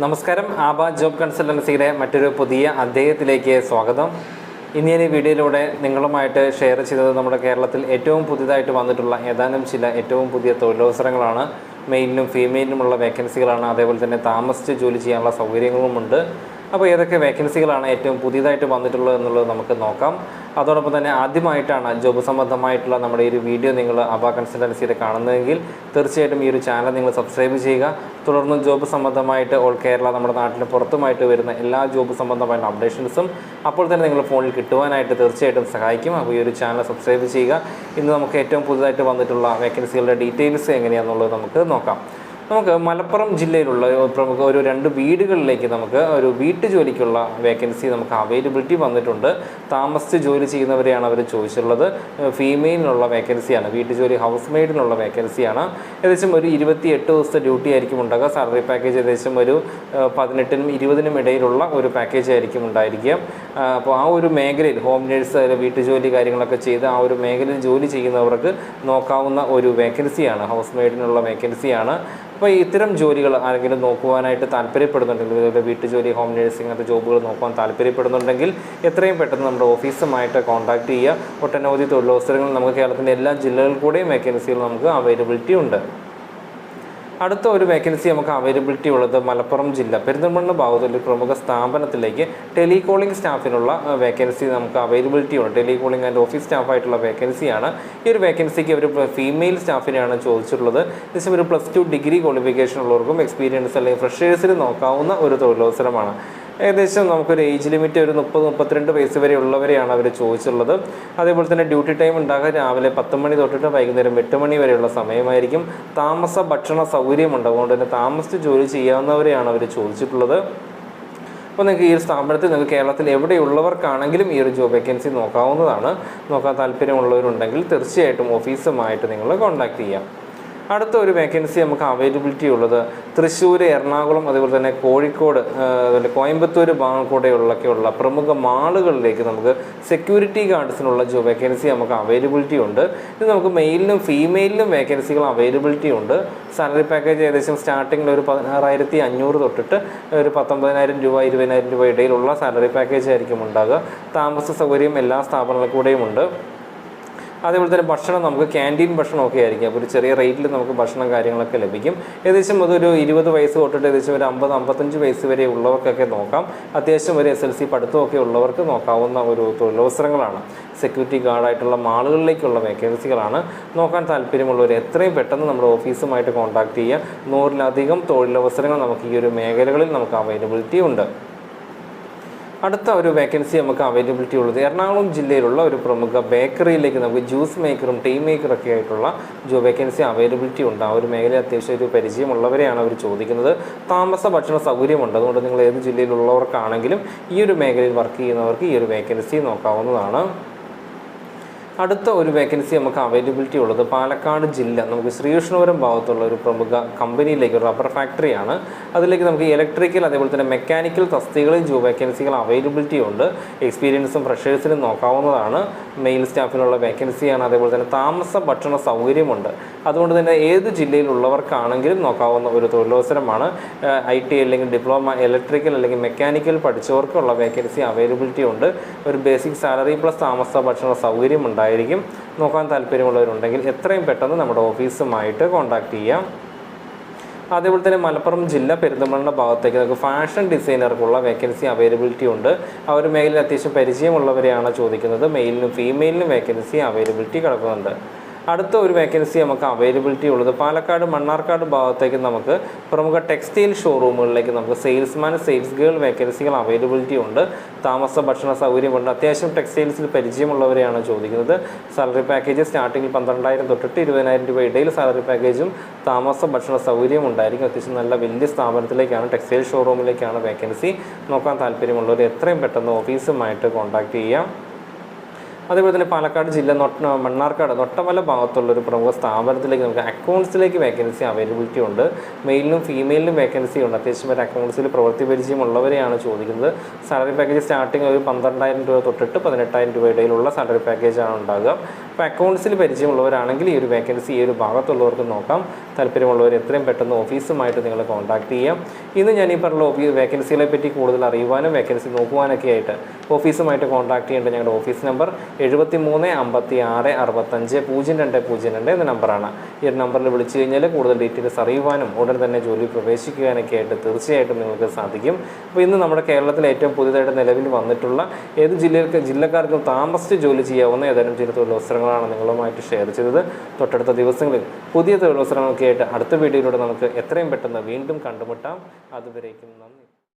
നമസ്കാരം. ആബ ജോബ് കൺസൾട്ടൻസിയുടെ മറ്റൊരു പുതിയ അദ്ദേഹത്തിലേക്ക് സ്വാഗതം. ഇന്ന് ഞാൻ ഈ വീഡിയോയിലൂടെ നിങ്ങളുമായിട്ട് ഷെയർ ചെയ്തത് നമ്മുടെ കേരളത്തിൽ ഏറ്റവും പുതിയതായിട്ട് വന്നിട്ടുള്ള ഏതാനും ചില ഏറ്റവും പുതിയ തൊഴിലവസരങ്ങളാണ്. മെയിലിനും ഫീമെയിലിനുമുള്ള വേക്കൻസികളാണ് അതേപോലെ തന്നെ താമസിച്ച് ജോലി ചെയ്യാനുള്ള സൗകര്യങ്ങളുമുണ്ട്. അപ്പോൾ ഏതൊക്കെ വേക്കൻസികളാണ് ഏറ്റവും പുതിയതായിട്ട് വന്നിട്ടുള്ളത് എന്നുള്ളത് നമുക്ക് നോക്കാം. അതോടൊപ്പം തന്നെ ആദ്യമായിട്ടാണ് ജോബ് സംബന്ധമായിട്ടുള്ള നമ്മുടെ ഈ ഒരു വീഡിയോ നിങ്ങൾ അബ കൺസൾട്ടൻസിയുടെ കാണുന്നതെങ്കിൽ തീർച്ചയായിട്ടും ഈ ഒരു ചാനൽ നിങ്ങൾ സബ്സ്ക്രൈബ് ചെയ്യുക. തുടർന്ന് ജോബ് സംബന്ധമായിട്ട് ഓൾ കേരള നമ്മുടെ നാട്ടിന് പുറത്തുമായിട്ട് വരുന്ന എല്ലാ ജോബ് സംബന്ധമായിട്ടുള്ള അപ്ഡേഷൻസും അപ്പോൾ തന്നെ നിങ്ങൾ ഫോണിൽ കിട്ടുവാനായിട്ട് തീർച്ചയായിട്ടും സഹായിക്കും. അപ്പോൾ ഈ ഒരു ചാനൽ സബ്സ്ക്രൈബ് ചെയ്യുക. ഇന്ന് നമുക്ക് ഏറ്റവും പുതുതായിട്ട് വന്നിട്ടുള്ള വേക്കൻസികളുടെ ഡീറ്റെയിൽസ് എങ്ങനെയാണെന്നുള്ളത് നമുക്ക് നോക്കാം. നമുക്ക് മലപ്പുറം ജില്ലയിലുള്ള പ്രമുഖ ഒരു രണ്ട് വീടുകളിലേക്ക് നമുക്ക് ഒരു വീട്ടു ജോലിക്കുള്ള വേക്കൻസി നമുക്ക് അവൈലബിലിറ്റി വന്നിട്ടുണ്ട്. താമസിച്ച് ജോലി ചെയ്യുന്നവരെയാണ് അവർ ചോദിച്ചിട്ടുള്ളത്. ഫീമെയിലിനുള്ള വേക്കൻസിയാണ് വീട്ടു ജോലി ഹൗസ് മെയ്ഡിനുള്ള വേക്കൻസിയാണ് ഏകദേശം ഒരു ഇരുപത്തി എട്ട് ദിവസത്തെ ഡ്യൂട്ടി ആയിരിക്കും ഉണ്ടാകുക സാലറി പാക്കേജ് ഏകദേശം ഒരു പതിനെട്ടിനും ഇരുപതിനും ഇടയിലുള്ള ഒരു പാക്കേജ് ആയിരിക്കും ഉണ്ടായിരിക്കുക. അപ്പോൾ ആ ഒരു മേഖലയിൽ ഹോം നേഴ്സ് വീട്ടു ജോലി കാര്യങ്ങളൊക്കെ ചെയ്ത് ആ ഒരു മേഖലയിൽ ജോലി ചെയ്യുന്നവർക്ക് നോക്കാവുന്ന ഒരു വേക്കൻസിയാണ് ഹൗസ് മെയ്ഡിനുള്ള വേക്കൻസിയാണ് അപ്പോൾ ഇത്തരം ജോലികൾ ആരെങ്കിലും നോക്കുവാനായിട്ട് താല്പര്യപ്പെടുന്നുണ്ടെങ്കിൽ ഇതുപോലെ വീട്ടുജോലി ഹോം നേഴ്സിംഗ് അങ്ങനത്തെ ജോബുകൾ നോക്കാൻ താല്പര്യപ്പെടുന്നുണ്ടെങ്കിൽ എത്രയും പെട്ടെന്ന് നമ്മുടെ ഓഫീസുമായിട്ട് കോൺടാക്ട് ചെയ്യുക. ഒട്ടനവധി തൊഴിലവസരങ്ങൾ നമുക്ക് കേരളത്തിന്റെ എല്ലാ ജില്ലകളിൽ കൂടെയും വേക്കൻസികൾ നമുക്ക് അവൈലബിലിറ്റി ഉണ്ട്. അടുത്ത ഒരു വേക്കൻസി നമുക്ക് അവൈലബിലിറ്റി ഉള്ളത് മലപ്പുറം ജില്ല. പെരിന്തൽമണ്ണ ഭാഗത്തുള്ള പ്രമുഖ സ്ഥാപനത്തിലേക്ക് ടെലികോളിംഗ് സ്റ്റാഫിനുള്ള വേക്കൻസി നമുക്ക് അവൈലബിലിറ്റി ഉണ്ട് ടെലികോളിംഗ് ആൻഡ് ഓഫീസ് സ്റ്റാഫായിട്ടുള്ള വേക്കൻസിയാണ് ഈ ഒരു വേക്കൻസിക്ക് ഒരു ഫീമെയിൽ സ്റ്റാഫിനെയാണ് ചോദിച്ചിട്ടുള്ളത്. ഏകദേശം ഒരു പ്ലസ് ടു ഡിഗ്രി ക്വാളിഫിക്കേഷൻ ഉള്ളവർക്കും എക്സ്പീരിയൻസ് അല്ലെങ്കിൽ ഫ്രഷേഴ്സിന് നോക്കാവുന്ന ഒരു തൊഴിലവസരമാണ്. ഏകദേശം നമുക്കൊരു ഏജ് ലിമിറ്റ് ഒരു മുപ്പത് മുപ്പത്തിരണ്ട് വയസ്സ് വരെ ഉള്ളവരെയാണ് അവർ ചോദിച്ചുള്ളത് അതേപോലെ തന്നെ ഡ്യൂട്ടി ടൈം ഉണ്ടാകുക രാവിലെ പത്ത് മണി തൊട്ടിട്ട് വൈകുന്നേരം എട്ട് മണി വരെയുള്ള സമയമായിരിക്കും. താമസ ഭക്ഷണ സൗകര്യമുണ്ട് അതുകൊണ്ട് തന്നെ താമസിച്ച് ജോലി ചെയ്യാവുന്നവരെയാണ് അവർ ചോദിച്ചിട്ടുള്ളത്. അപ്പോൾ നിങ്ങൾക്ക് ഈ ഒരു സ്ഥാപനത്തിൽ നിങ്ങൾക്ക് കേരളത്തിൽ എവിടെയുള്ളവർക്കാണെങ്കിലും ഈ ഒരു ജോബ് വേക്കൻസി നോക്കാവുന്നതാണ്. നോക്കാൻ താല്പര്യമുള്ളവരുണ്ടെങ്കിൽ തീർച്ചയായിട്ടും ഓഫീസുമായിട്ട് നിങ്ങൾ കോൺടാക്ട് ചെയ്യാം. അടുത്ത ഒരു വേക്കൻസി നമുക്ക് അവൈലബിലിറ്റി ഉള്ളത് തൃശ്ശൂർ എറണാകുളം അതുപോലെ തന്നെ കോഴിക്കോട് അതുപോലെ കോയമ്പത്തൂർ ഭാഗക്കൂടെയുള്ളൊക്കെയുള്ള പ്രമുഖ മാളുകളിലേക്ക് നമുക്ക് സെക്യൂരിറ്റി ഗാർഡ്സിനുള്ള ജോ വേക്കൻസി നമുക്ക് അവൈലബിലിറ്റി ഉണ്ട്. ഇത് നമുക്ക് മെയിലിനും ഫീമെയിലിനും വേക്കൻസികൾ അവൈലബിലിറ്റി ഉണ്ട്. സാലറി പാക്കേജ് ഏകദേശം സ്റ്റാർട്ടിങ്ങിൽ ഒരു പതിനാറായിരത്തി അഞ്ഞൂറ് തൊട്ടിട്ട് ഒരു പത്തൊമ്പതിനായിരം രൂപ ഇരുപതിനായിരം രൂപ ഇടയിലുള്ള സാലറി പാക്കേജ് ആയിരിക്കും ഉണ്ടാകുക താമസ സൗകര്യം എല്ലാ സ്ഥാപനങ്ങൾക്കൂടെയും ഉണ്ട് അതേപോലെ തന്നെ ഭക്ഷണം നമുക്ക് ക്യാന്റീൻ ഭക്ഷണമൊക്കെ ആയിരിക്കും. അപ്പോൾ ഒരു ചെറിയ റേറ്റിൽ നമുക്ക് ഭക്ഷണം കാര്യങ്ങളൊക്കെ ലഭിക്കും. ഏകദേശം അതൊരു ഇരുപത് വയസ്സ് തൊട്ടിട്ട് ഏകദേശം ഒരു അമ്പത് അമ്പത്തഞ്ച് വയസ്സ് വരെ ഉള്ളവർക്കൊക്കെ നോക്കാം. അത്യാവശ്യം ഒരു എസ് എൽ സി പഠിത്തമൊക്കെ ഉള്ളവർക്ക് നോക്കാവുന്ന ഒരു തൊഴിലവസരങ്ങളാണ്. സെക്യൂരിറ്റി ഗാർഡായിട്ടുള്ള മാളുകളിലേക്കുള്ള വേക്കൻസികളാണ് നോക്കാൻ താല്പര്യമുള്ളവർ എത്രയും പെട്ടെന്ന് നമ്മുടെ ഓഫീസുമായിട്ട് കോൺടാക്റ്റ് ചെയ്യുക. നൂറിലധികം തൊഴിലവസരങ്ങൾ നമുക്ക് ഈ ഒരു മേഖലകളിൽ നമുക്ക് അവൈലബിലിറ്റി ഉണ്ട്. അടുത്ത ഒരു വേക്കൻസി നമുക്ക് അവൈലബിലിറ്റി ഉള്ളത്. എറണാകുളം ജില്ലയിലുള്ള ഒരു പ്രമുഖ ബേക്കറിയിലേക്ക് നമുക്ക് ജ്യൂസ് മേക്കറും ടീ മേക്കറും ഒക്കെ ആയിട്ടുള്ള ജോ വേക്കൻസി അവൈലബിലിറ്റി ഉണ്ട്. ആ ഒരു മേഖല അത്യാവശ്യം ഒരു പരിചയമുള്ളവരെയാണ് അവർ ചോദിക്കുന്നത്. താമസ ഭക്ഷണ സൗകര്യമുണ്ട്. അതുകൊണ്ട് നിങ്ങൾ ഏത് ജില്ലയിലുള്ളവർക്കാണെങ്കിലും ഈ ഒരു മേഖലയിൽ വർക്ക് ചെയ്യുന്നവർക്ക് ഈ ഒരു വേക്കൻസി നോക്കാവുന്നതാണ്. അടുത്ത ഒരു വേക്കൻസി നമുക്ക് അവൈലബിലിറ്റി ഉള്ളത് പാലക്കാട് ജില്ല നമുക്ക് ശ്രീകൃഷ്ണപുരം ഭാഗത്തുള്ള ഒരു പ്രമുഖ കമ്പനിയിലേക്ക് റബ്ബർ ഫാക്ടറിയാണ് അതിലേക്ക് നമുക്ക് ഇലക്ട്രിക്കൽ അതേപോലെ തന്നെ മെക്കാനിക്കൽ തസ്തികളിൽ ജോബ് വേക്കൻസികൾ അവൈലബിലിറ്റി ഉണ്ട്. എക്സ്പീരിയൻസും ഫ്രഷേഴ്സിനും നോക്കാവുന്നതാണ്. മെയിൽ സ്റ്റാഫിനുള്ള വേക്കൻസിയാണ് അതേപോലെ തന്നെ താമസ ഭക്ഷണ സൗകര്യമുണ്ട്. അതുകൊണ്ട് തന്നെ ഏത് ജില്ലയിലുള്ളവർക്കാണെങ്കിലും നോക്കാവുന്ന ഒരു തൊഴിലവസരമാണ്. ഐ ടി അല്ലെങ്കിൽ ഡിപ്ലോമ ഇലക്ട്രിക്കൽ അല്ലെങ്കിൽ മെക്കാനിക്കൽ പഠിച്ചവർക്കുള്ള വേക്കൻസി അവൈലബിലിറ്റി ഉണ്ട്. ഒരു ബേസിക് സാലറി പ്ലസ് താമസ ഭക്ഷണ സൗകര്യം ഉണ്ടായിരിക്കും നോക്കാൻ താല്പര്യമുള്ളവരുണ്ടെങ്കിൽ എത്രയും പെട്ടെന്ന് നമ്മുടെ ഓഫീസുമായിട്ട് കോൺടാക്ട് ചെയ്യാം. അതേപോലെ തന്നെ മലപ്പുറം ജില്ല പെരിന്തൽമണ്ണ ഭാഗത്തേക്ക് നമുക്ക് ഫാഷൻ ഡിസൈനർക്കുള്ള വേക്കൻസി അവൈലബിലിറ്റി ഉണ്ട്. ആ ഒരു മേഖലയിൽ അത്യാവശ്യം പരിചയമുള്ളവരെയാണ് ചോദിക്കുന്നത്. മെയിലിനും ഫീമെയിലിനും വേക്കൻസി അവൈലബിലിറ്റി കിടക്കുന്നുണ്ട് അടുത്ത ഒരു വേക്കൻസി നമുക്ക് അവൈലബിലിറ്റി ഉള്ളത്. പാലക്കാട് മണ്ണാർക്കാട് ഭാഗത്തേക്ക് നമുക്ക് പ്രമുഖ ടെക്സ്റ്റൈൽ ഷോറൂമുകളിലേക്ക് നമുക്ക് സെയിൽസ്മാൻ സെയിൽസ് ഗേൾ വേക്കൻസികൾ അവൈലബിലിറ്റി ഉണ്ട്. താമസ ഭക്ഷണ സൗകര്യമുണ്ട് അത്യാവശ്യം ടെക്സ്റ്റൈൽസിൽ പരിചയമുള്ളവരെയാണ് ചോദിക്കുന്നത്. സാലറി പാക്കേജ് സ്റ്റാർട്ടിങ്ങിൽ പന്ത്രണ്ടായിരം തൊട്ടിട്ട് ഇരുപതിനായിരം രൂപ ഇടയിൽ സാലറി പാക്കേജും താമസ ഭക്ഷണ സൗകര്യം ഉണ്ടായിരിക്കും. അത്യാവശ്യം നല്ല വലിയ സ്ഥാപനത്തിലേക്കാണ് ടെക്സ്റ്റൈൽ ഷോറൂമിലേക്കാണ് വേക്കൻസി നോക്കാൻ താല്പര്യമുള്ളവർ എത്രയും പെട്ടെന്ന് ഓഫീസുമായിട്ട് കോൺടാക്ട് ചെയ്യാം. അതേപോലെ തന്നെ പാലക്കാട് ജില്ല നൊട്ട മണ്ണാർക്കാട് നൊട്ടമല ഭാഗത്തുള്ള ഒരു പ്രമുഖ സ്ഥാപനത്തിലേക്ക് നമുക്ക് അക്കൗണ്ട്സിലേക്ക് വേക്കൻസി അവൈലബിലിറ്റി ഉണ്ട്. മെയിലിനും ഫീമെയിലിനും വേക്കൻസി ഉണ്ട്. അത്യാവശ്യം ഒരു അക്കൗണ്ട്സിൽ പ്രവൃത്തി പരിചയമുള്ളവരെയാണ് ചോദിക്കുന്നത്. സാലറി പാക്കേജ് സ്റ്റാർട്ടിങ് ഒരു പന്ത്രണ്ടായിരം രൂപ തൊട്ടിട്ട് പതിനെട്ടായിരം രൂപ ഇടയിലുള്ള സാലറി പാക്കേജാണ് ഉണ്ടാകുക അപ്പോൾ അക്കൗണ്ട്സിൽ പരിചയമുള്ളവരാണെങ്കിൽ ഈ ഒരു വേക്കൻസി ഈ ഒരു ഭാഗത്തുള്ളവർക്ക് നോക്കാം. താല്പര്യമുള്ളവർ എത്രയും പെട്ടെന്ന് ഓഫീസുമായിട്ട് നിങ്ങൾ കോൺടാക്ട് ചെയ്യാം. ഇന്ന് ഞാൻ ഈ പറഞ്ഞ ഓഫീസ് വേക്കൻസികളെ പറ്റി കൂടുതൽ അറിയുവാനും വേക്കൻസി നോക്കുവാനൊക്കെ ആയിട്ട് ഓഫീസുമായിട്ട് കോൺടാക്ട് ചെയ്യേണ്ട ഞങ്ങളുടെ ഓഫീസ് നമ്പർ എഴുപത്തി മൂന്ന് അമ്പത്തി ആറ് അറുപത്തഞ്ച് പൂജ്യം രണ്ട് പൂജ്യം രണ്ട് എന്ന നമ്പറാണ്. ഈ ഒരു നമ്പറിൽ വിളിച്ചു കഴിഞ്ഞാൽ കൂടുതൽ ഡീറ്റെയിൽസ് അറിയുവാനും ഉടൻ തന്നെ ജോലി പ്രവേശിക്കുവാനൊക്കെ ആയിട്ട് തീർച്ചയായിട്ടും നിങ്ങൾക്ക് സാധിക്കും. അപ്പോൾ ഇന്ന് നമ്മുടെ കേരളത്തിൽ ഏറ്റവും പുതിയതായിട്ട് നിലവിൽ വന്നിട്ടുള്ള ഏത് ജില്ലകൾക്ക് ജില്ലക്കാർക്കും താമസിച്ച് ജോലി ചെയ്യാവുന്ന ഏതാനും ചില തൊഴിലവസരങ്ങളാണ് നിങ്ങളുമായിട്ട് ഷെയർ ചെയ്തത്. തൊട്ടടുത്ത ദിവസങ്ങളിൽ പുതിയ തൊഴിലവസരങ്ങളൊക്കെ ആയിട്ട് അടുത്ത വീഡിയോയിലൂടെ നമുക്ക് എത്രയും പെട്ടെന്ന് വീണ്ടും കണ്ടുമുട്ടാം. അതുവരേക്കും നന്ദി.